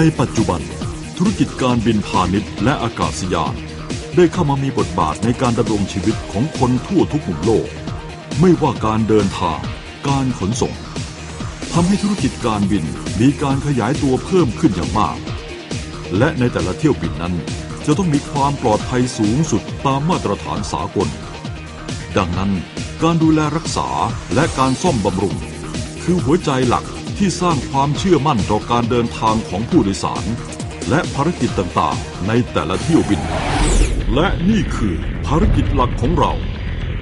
ในปัจจุบัน ธุรกิจการบินพาณิชย์และอากาศยาน ได้เข้ามามีบทบาทในการดำรงชีวิตของคนทั่วทุกมุมโลก ไม่ว่าการเดินทาง การขนส่งทำให้ธุรกิจการบินมีการขยายตัวเพิ่มขึ้นอย่างมาก และในแต่ละเที่ยวบินนั้น จะต้องมีความปลอดภัยสูงสุดตามมาตรฐานสากล ดังนั้นการดูแลรักษาและการซ่อมบำรุง คือหัวใจหลัก ที่สร้างความเชื่อมั่นต่อการเดินทางของผู้โดยสาร และภารกิจต่างๆ ในแต่ละเที่ยวบิน และนี่คือภารกิจหลักของเรา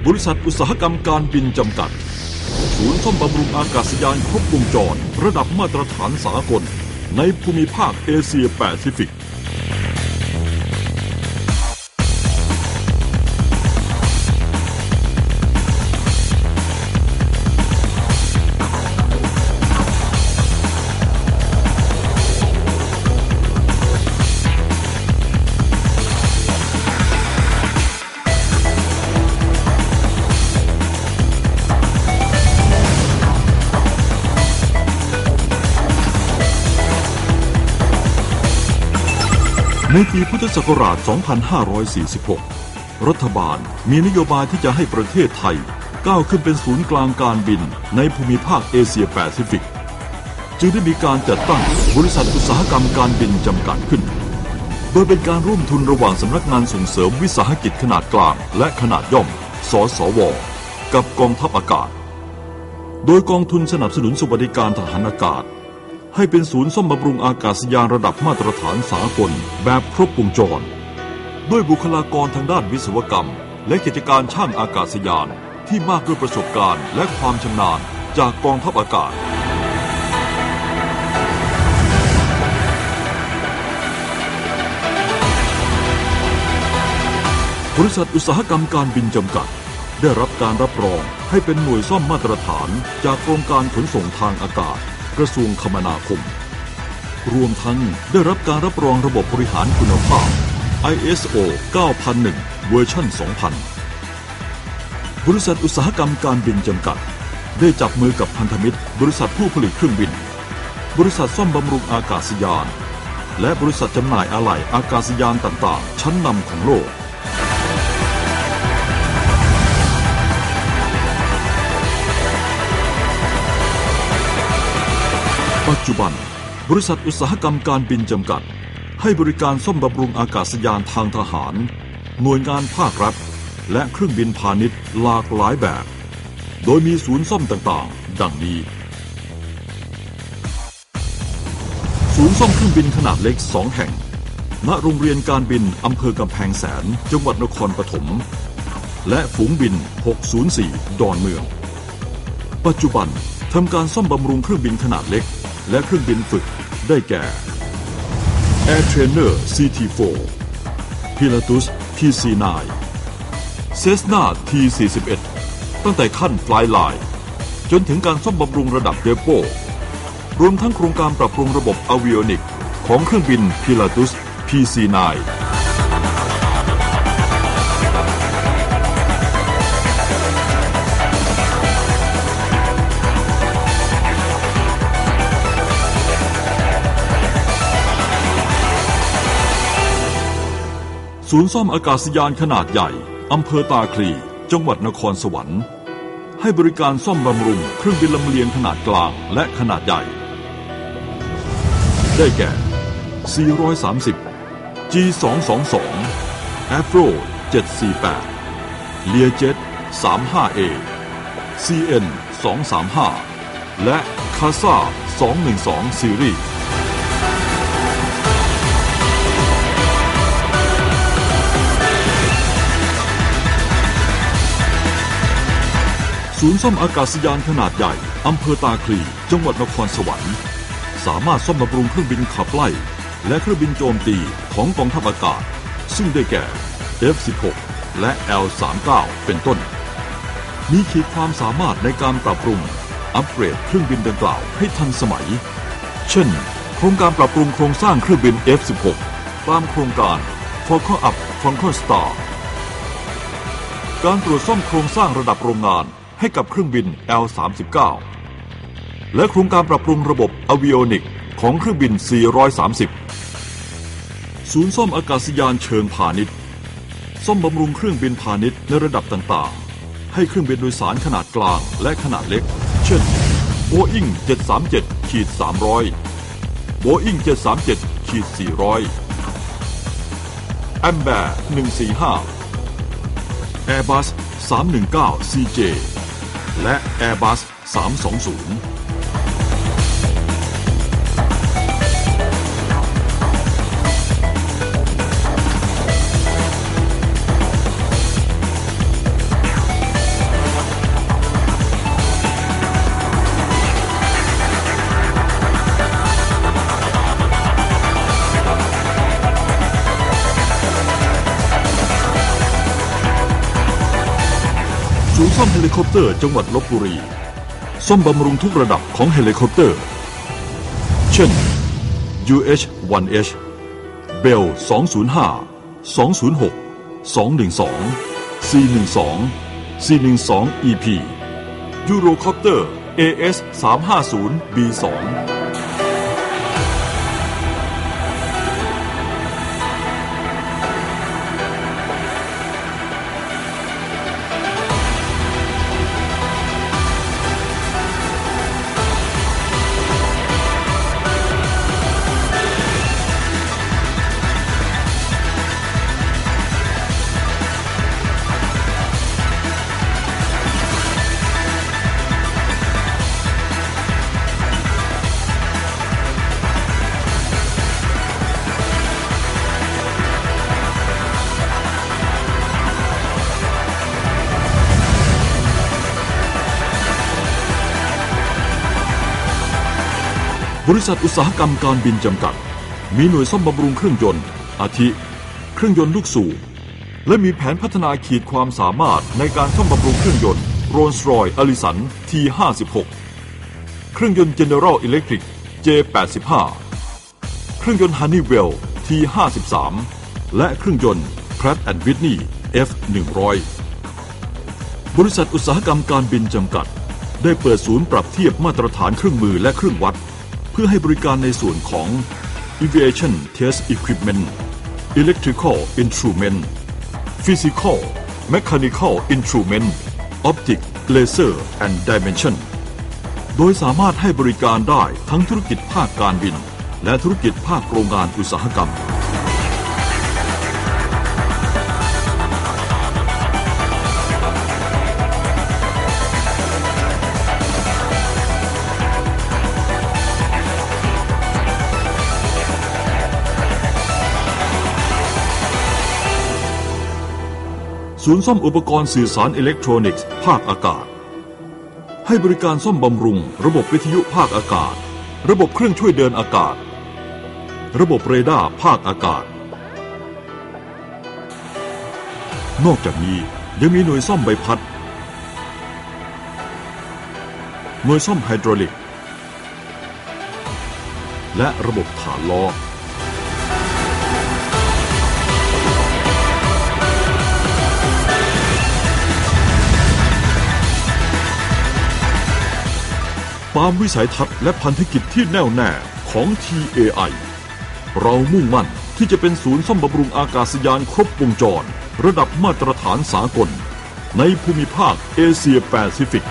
บริษัทอุตสาหกรรมการบินจำกัด ศูนย์ซ่อมบำรุงอากาศยานครบวงจร ระดับมาตรฐานสากล ในภูมิภาคเอเชียแปซิฟิก ในปีพุทธศักราช 2546 รัฐบาลมีนโยบายที่จะให้ประเทศไทย ก้าวขึ้นเป็นศูนย์กลางการบินในภูมิภาคเอเชียแปซิฟิก จึงได้มีการจัดตั้งบริษัทอุตสาหกรรมการบินจำกัดขึ้น โดยเป็นการร่วมทุนระหว่างสำนักงานส่งเสริมวิสาหกิจขนาดกลาง และขนาดย่อม สสว กับกองทัพอากาศ โดยกองทุนสนับสนุนสวัสดิการทหารอากาศ ให้เป็นศูนย์ซ่อมบำรุงอากาศยานระดับมาตรฐานสากลแบบครบวงจร ด้วยบุคลากรทางด้านวิศวกรรม และกิจการช่างอากาศยานที่มากด้วยประสบการณ์และความชำนาญจากกองทัพอากาศบริษัทอุตสาหกรรมการบินจำกัด ได้รับการรับรองให้เป็นหน่วยซ่อมมาตรฐานจากกรมการขนส่งทางอากาศ กระทรวงคมนาคม รวมทั้งได้รับการรับรองระบบบริหารคุณภาพ ISO 9001 เวอร์ชัน2000 บริษัทอุตสาหกรรมการบินจำกัด ได้จับมือกับพันธมิตร บริษัทผู้ผลิตเครื่องบิน บริษัทซ่อมบำรุงอากาศยาน และบริษัทจำหน่ายอะไหล่อากาศยานต่างๆ ชั้นนำของโลก ปัจจุบัน บริษัทอุตสาหกรรมการบินจำกัด ให้บริการซ่อมบำรุงอากาศยานทางทหาร หน่วยงานภาครัฐ และเครื่องบินพาณิชย์หลากหลายแบบ โดยมีศูนย์ซ่อมต่างๆ ดังนี้ ศูนย์ซ่อมเครื่องบินขนาดเล็ก 2 แห่ง ณ โรงเรียนการบินอำเภอกำแพงแสน จังหวัดนครปฐม และฝูงบิน 604 ดอนเมือง ปัจจุบันทำการซ่อมบำรุงเครื่องบินขนาดเล็ก และเครื่องบินฝึกได้แก่ Air Trainer CT4 Pilatus PC9 Cessna T41 ตั้งแต่ขั้น Flyline จนถึงการซ่อมบำรุงระดับเดโปรวมทั้งโครงการปรับปรุงระบบอวิโอนิกของเครื่องบิน Pilatus PC9 ศูนย์ซ่อมอากาศยานขนาดใหญ่ อำเภอตาคลี จังหวัดนครสวรรค์ ให้บริการซ่อมบำรุงเครื่องบินลำเลียงขนาดกลางและขนาดใหญ่ ได้แก่ 430 G222 Afro 748 Learjet 35A CN 235 และ CASA 212 Series ศูนย์ซ่อมอากาศยานขนาดใหญ่ อำเภอตาคลี จังหวัดนครสวรรค์ สามารถซ่อมบำรุงเครื่องบินขับไล่ และเครื่องบินโจมตีของกองทัพอากาศ ซึ่งได้แก่ F-16 และ L-39 เป็นต้น มีขีดความสามารถในการปรับปรุง อัปเกรดเครื่องบินดังกล่าวให้ทันสมัย เช่น โครงการปรับปรุงโครงสร้างเครื่องบิน F-16 ตามโครงการ Falcon Up Falcon Star การตรวจซ่อมโครงสร้างระดับโรงงาน ให้กับเครื่องบิน L-39 และโครงการปรับปรุงระบบอวิโอนิกของเครื่องบิน 430 ศูนย์ซ่อมอากาศยานเชิงพาณิชย์ ซ่อมบำรุงเครื่องบินพาณิชย์ในระดับต่างๆ ให้เครื่องบินโดยสารขนาดกลางและขนาดเล็ก เช่น Boeing 737ขีด300 Boeing 737ขีด400 a m b e r 145 Airbus 319 CJ และ Airbus 320 นย์ซ่อมเฮลิคอปเตอร์จังหวัดลบบุรี ซ่อมบำรุงทุกระดับของเฮลิคอปเตอร์ เช่น UH-1H Bell 205 206 212 C12 C12 EP Eurocopter AS 350 B2 บริษัทอุตสาหกรรมการบินจำกัด มีหน่วยซ่อมบำรุงเครื่องยนต์ อาทิ เครื่องยนต์ลูกสูบและมีแผนพัฒนาขีดความสามารถในการซ่อมบำรุงเครื่องยนต์โรลส์รอยอลิสัน T56 เครื่องยนต์ General Electric J85 เครื่องยนต์ Honeywell T53 และเครื่องยนต์ Pratt Whitney F100 บริษัทอุตสาหกรรมการบินจำกัด ได้เปิดศูนย์ปรับเทียบมาตรฐานเครื่องมือและเครื่องวัด พื่อให้บริการในส่วนของ Aviation Test Equipment Electrical Instrument Physical Mechanical Instrument Optic Laser and Dimension โดยสามารถให้บริการได้ทั้งธุรกิจภาคการบิน และธุรกิจภาคโรงงานอุตสาหกรรม ศูนย์ซ่อมอุปกรณ์สื่อสารอิเล็กทรอนิกส์ ภาคอากาศ ให้บริการซ่อมบำรุง ระบบวิทยุภาคอากาศ ระบบเครื่องช่วยเดินอากาศ ระบบเรดาร์ภาคอากาศ นอกจากนี้ยังมีหน่วยซ่อมใบพัด หน่วยซ่อมไฮดรอลิก และระบบฐานล้อ ตามวิสัยทัศน์และพันธกิจที่แน่วแน่ของ TAI เรามุ่งมั่นที่จะเป็นศูนย์ซ่อมบำรุงอากาศยานครบวงจร ระดับมาตรฐานสากล ในภูมิภาคเอเชียแปซิฟิก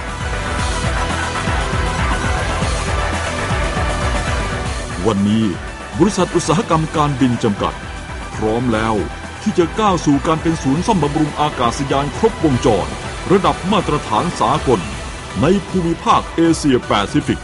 วันนี้บริษัทอุตสาหกรรมการบินจำกัด พร้อมแล้วที่จะก้าวสู่การเป็นศูนย์ซ่อมบำรุงอากาศยานครบวงจร ระดับมาตรฐานสากล ในภูมิภาคเอเชียแปซิฟิก